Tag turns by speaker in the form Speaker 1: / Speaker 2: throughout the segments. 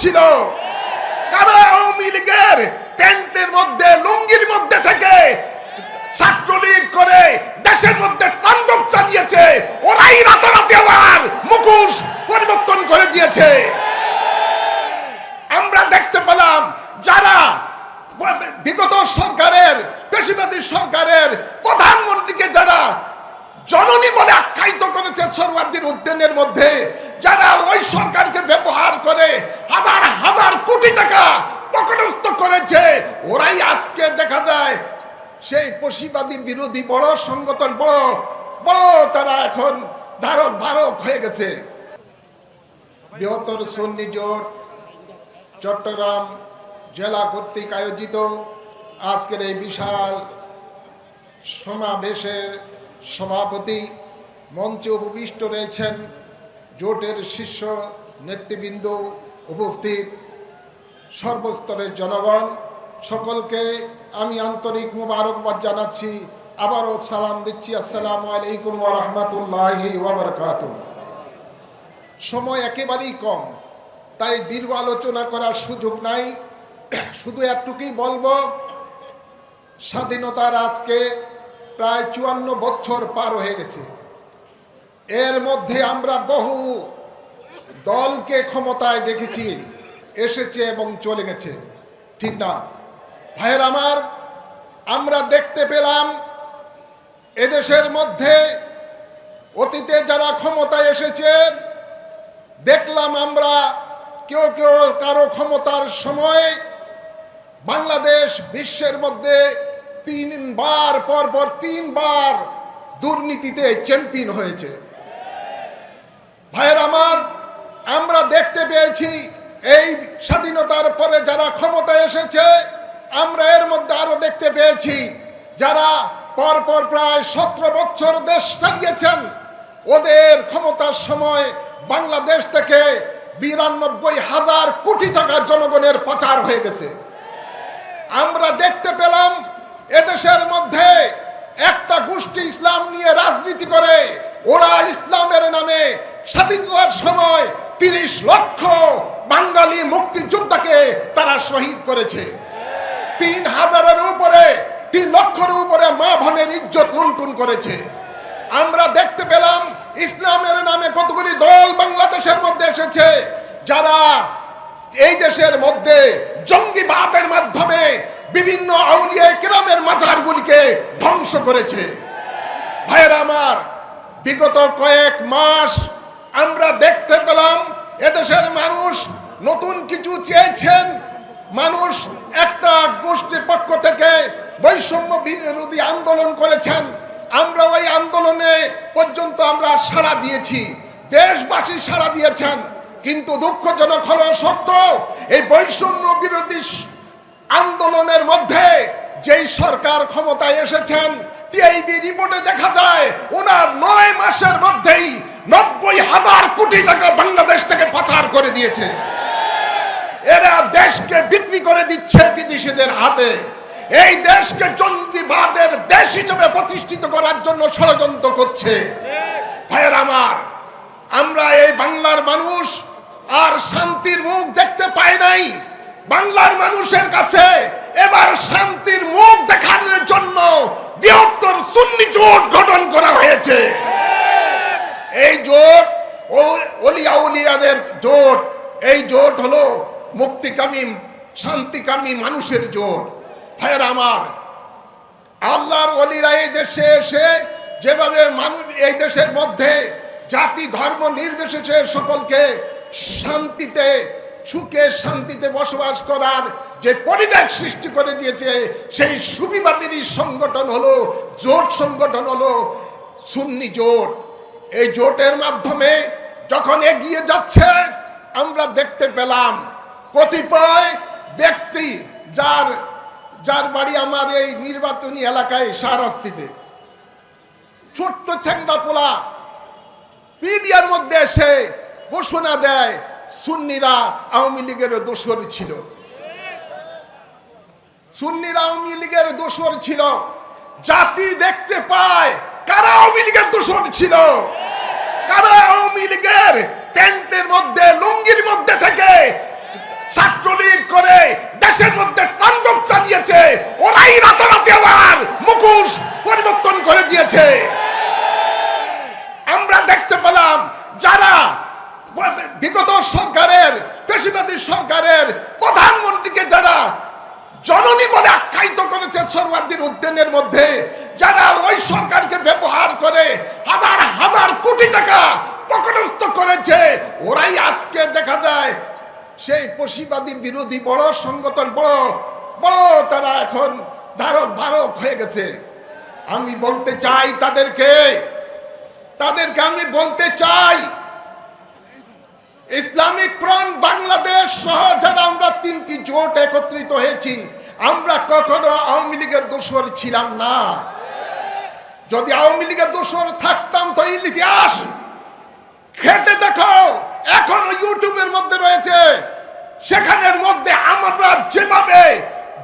Speaker 1: ছিল। লীগের প্যান্টের মধ্যে, লুঙ্গির মধ্যে থেকে ছাত্রলীগ করে দেশের মধ্যে তাণ্ডব চালিয়েছে। ওরাই রাতারাতি আবার মুখোশ পরিবর্তন করে দিয়েছে। আমরা দেখতে পেলাম যারা বিগত সরকারের, পেশিবাদী সরকারের প্রধানমন্ত্রীকে যারা জননী বলে আখ্যায়িত করেছে সরওয়ার্দির উদ্যানের মধ্যে যারা ওই সরকারকে ব্যবহার করে হাজার হাজার কোটি টাকা পকটস্থ করেছে ওরাই আজকে দেখা যায় সেই পশিবাদী বিরোধী বড় সংগঠন, বড় বড় তারা এখন ধারক ধারক হয়ে গেছে। বৃহত্তর সন্নি জোট, চট্টগ্রাম জেলা কর্তৃক আয়োজিত আজকের এই বিশাল সমাবেশের সভাপতি মঞ্চে উপবিষ্ট রয়েছেন জোটের শীর্ষ নেতৃবৃন্দ উপস্থিত। সর্বস্তরের জনগণ সকলকে আমি আন্তরিক মুবারকবাদ জানাচ্ছি। আবারও সালাম দিচ্ছি। আসসালামু আলাইকুম রহমতুল্লাহি ওবরকাত সময় একেবারেই কম, তাই দীর্ঘ আলোচনা করার সুযোগ নাই। শুধু একটুকুই বলব, স্বাধীনতার আজকে প্রায় চুয়ান্ন বছর পার হয়ে গেছে। এর মধ্যে আমরা বহু দলকে ক্ষমতায় দেখেছি, এসেছে এবং চলে গেছে। ঠিক না? ভাইয়ের আমার, আমরা দেখতে পেলাম এদেশের মধ্যে অতীতে যারা ক্ষমতায় এসেছেন দেখলাম আমরা কেউ কেউ কারও ক্ষমতার সময় বাংলাদেশ বিশ্বের মধ্যে তিনবার পর পর তিনবার দুর্নীতিতে চ্যাম্পিয়ন হয়েছে। ভাইয়ের আমার, আমরা দেখতে পেয়েছি এই স্বাধীনতার পরে যারা ক্ষমতায় এসেছে আমরা এর মধ্যে আরও দেখতে পেয়েছি যারা পরপর প্রায় সতেরো বছর দেশ চালিয়েছেন, ওদের ক্ষমতার সময় বাংলাদেশ থেকে বিরানব্বই হাজার কোটি টাকা জনগণের পাচার হয়ে গেছে। আমরা দেখতে পেলাম এদেশের মধ্যে একটা গোষ্ঠী ইসলাম নিয়ে রাজনীতি করে, ওরা ইসলামের নামে স্বাধীনতার সময় তিরিশ লক্ষ বাঙালি মুক্তিযোদ্ধাকে তারা শহীদ করেছে। তিন হাজারের উপরে, তিন লক্ষের উপরে মা বোনের ইজ্জত লুণ্ঠন করেছে। আমরা দেখতে পেলাম ইসলামের নামে কতগুলি দল বাংলাদেশের মধ্যে এসেছে, যারা এই দেশের মধ্যে জঙ্গিবাদের মাধ্যমে বিভিন্ন আউলিয়া কেরামের ধ্বংস করেছে। ভাইয়ের আমার, বিগত কয়েক মাস আমরা দেখতে পেলাম এদেশের মানুষ নতুন কিছু চেয়েছেন মানুষ একটা গোষ্ঠীর পক্ষ থেকে বৈষম্য বিরোধী আন্দোলন করেছেন। আমরা ওই আন্দোলনে পর্যন্ত আমরা সাড়া দিয়েছি, দেশবাসী সাড়া দিয়েছেন। কিন্তু দুঃখজনক হলো সত্য এই বৈষম্য বিরোধী আন্দোলনের মধ্যে যেই সরকার ক্ষমতায় এসেছেন, টিআইবি রিপোর্টে দেখা যায় ওনার নয় মাসের মধ্যেই নব্বই হাজার কোটি টাকা বাংলাদেশ থেকে পাচার করে দিয়েছে। এরা দেশকে বিক্রি করে দিচ্ছে বিদেশিদের হাতে। এই দেশকে জঙ্গিবাদের দেশ হিসেবে প্রতিষ্ঠিত করার জন্য ষড়যন্ত্র করছে। ভাইয়ের আমার, আমরা এই বাংলার মানুষ আর শান্তির মুখ দেখতে পাই নাই। বাংলার মানুষের কাছে এবার শান্তির মুখ দেখানোর জন্য বৃহত্তর সুন্নি জোট গঠন করা হয়েছে এই জোট ও অলিয়া উলিয়াদের জোট এই জোট হলো মুক্তিকামী শান্তিকামী মানুষের জোট ভাইয়ের আমার, আল্লাহর অলিরা এই দেশে এসে যেভাবে মানুষ এই দেশের মধ্যে জাতি, ধর্ম নির্বিশেষে সকলকে শান্তিতে, সুখে শান্তিতে বসবাস করার যে পরিবেশ সৃষ্টি করে দিয়েছে, সেই সুবিবাদী সংগঠন হলো, জোট সংগঠন হলো সুন্নি জোট। এই জোটের মাধ্যমে যখন এগিয়ে যাচ্ছে, আমরা দেখতে পেলাম কতিপয় ব্যক্তি যার যার বাড়ি আমার এই নির্বাচনী এলাকায় সারাস্তিতে ছোট্ট চ্যাংদা পোলা মিডিয়ার মধ্যে এসে ঘোষণা দেয়, সুন্নিরা আওয়ামী লীগের দোষর ছিল। সুন্নিরা আওয়ামী লীগের দোষর ছিল। জাতি দেখতে পায় কারা আওয়ামী লীগের দোষর ছিল। কারা আওয়ামী লীগের প্যান্টের মধ্যে, লুঙ্গির মধ্যে থেকে ছাত্রলীগ করে দেশের মধ্যে তাণ্ডব চালিয়েছে, ওরাই রাতারাতি আবার মুখোশ পরিবর্তন করে দিয়েছে। আমরা দেখতে পেলাম যারা বিগত সরকারের, পেশিবাদী সরকারের প্রধানমন্ত্রীকে যারা জননী বলে আখ্যায়িত করেছে সরওয়ার্দির উদ্যানের মধ্যে, যারা ওই সরকারকে ব্যবহার করে হাজার হাজার কোটি টাকা পকটস্থ করেছে, ওরাই আজকে দেখা যায় সেই পশিবাদী বিরোধী বড় সংগঠন, বড় বড় তারা এখন ধারক ধারক হয়ে গেছে। আমি বলতে চাই তাদেরকে তাদেরকে আমি বলতে চাই, ইসলামিক ফ্রন্ট বাংলাদেশ সহ যারা আমরা তিনটি জোট একত্রিত হয়েছি, আমরা কখনো আওয়ামী লীগের দোষর ছিলাম না। যদি আওয়ামী লীগের দোষর থাকতাম তো ইতিহাস খেটে দেখো এখনও ইউটিউবের মধ্যে রয়েছে সেখানের মধ্যে আমরা যেভাবে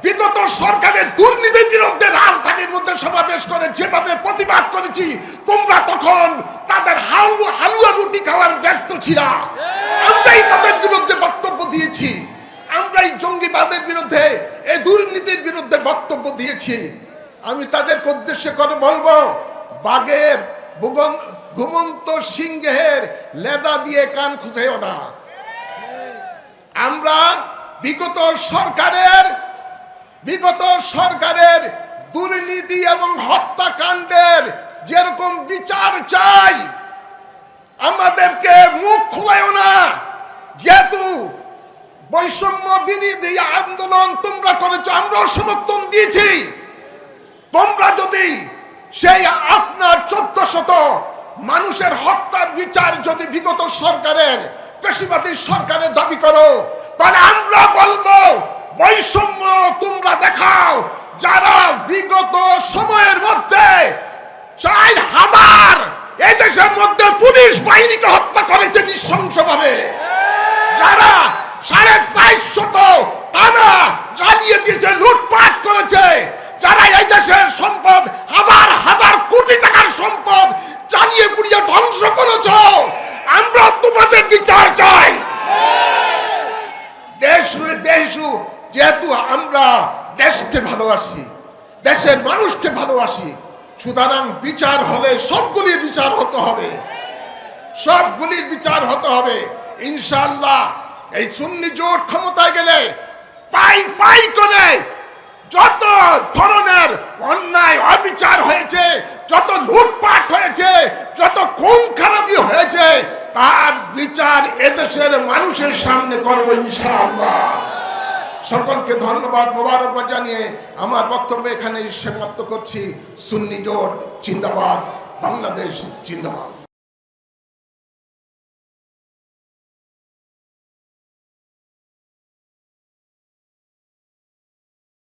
Speaker 1: বিগত সরকারের দুর্নীতির বিরুদ্ধে রাজধানীর মধ্যে সমাবেশ করে যেভাবে প্রতিবাদ করেছি, তোমরা তখন তাদের হালুয়া হালুয়া রুটি খাওয়ার ব্যস্ত ছিলা। আমরাই তাদের বিরুদ্ধে বক্তব্য দিয়েছি। আমরাই জঙ্গিবাদের বিরুদ্ধে এই দুর্নীতির বিরুদ্ধে বক্তব্য দিয়েছি। আমি তাদেরকে উদ্দেশ্য করে বলব, বাঘের ঘুমন্ত সিংহের লেজা দিয়ে কান খুঁজেও না। আমরা বিগত সরকারের বিগত সরকারের দুর্নীতি এবং হত্যাকাণ্ডের যেরকম বিচার চাই, আমাদেরকে মুখ খুলাইও না। যেহেতু বৈষম্য বিরোধী আন্দোলন তোমরা করেছ, আমরাও সমর্থন দিয়েছি। তোমরা যদি সেই আপনার চোদ্দ শত মানুষের হত্যার বিচার যদি বিগত সরকারের পেশিবাদী সরকারের দাবি করো। তাহলে আমরা বলব, বৈষম্য তোমরা দেখাও, যারা বিগত সময়ের মধ্যে চার হাজার এই দেশের মধ্যে পুলিশ বাহিনীকে হত্যা করেছে নৃশংসভাবে। যারা সাড়ে চারশত তারা জ্বালিয়ে দিয়েছে, লুটপাট করেছে, যারা এই দেশের সম্পদ, হাজার হাজার কোটি টাকার সম্পদ জ্বালিয়ে পুড়িয়ে ধ্বংস করেছ তোমাদের বিচার চাই। দেশ যেহেতু আমরা দেশকে ভালোবাসি, দেশের মানুষকে ভালোবাসি, সুতরাং বিচার হলে সবগুলির বিচার হতে হবে। সবগুলির বিচার হতে হবে। ইনশাল্লাহ এই সুন্নি জোট ক্ষমতায় গেলে পাই পাই করে যত ধরনের অন্যায়, অবিচার হয়েছে, যত লুটপাট হয়েছে, যত খুন খারাপি হয়েছে তার বিচার এদেশের মানুষের সামনে করব ইনশাআল্লাহ। সকলকে ধন্যবাদ মোবারকবাদ জানিয়ে আমার বক্তব্য এখানে সমাপ্ত করছি। সুন্নি জোট, জিন্দাবাদ, বাংলাদেশ, জিন্দাবাদ।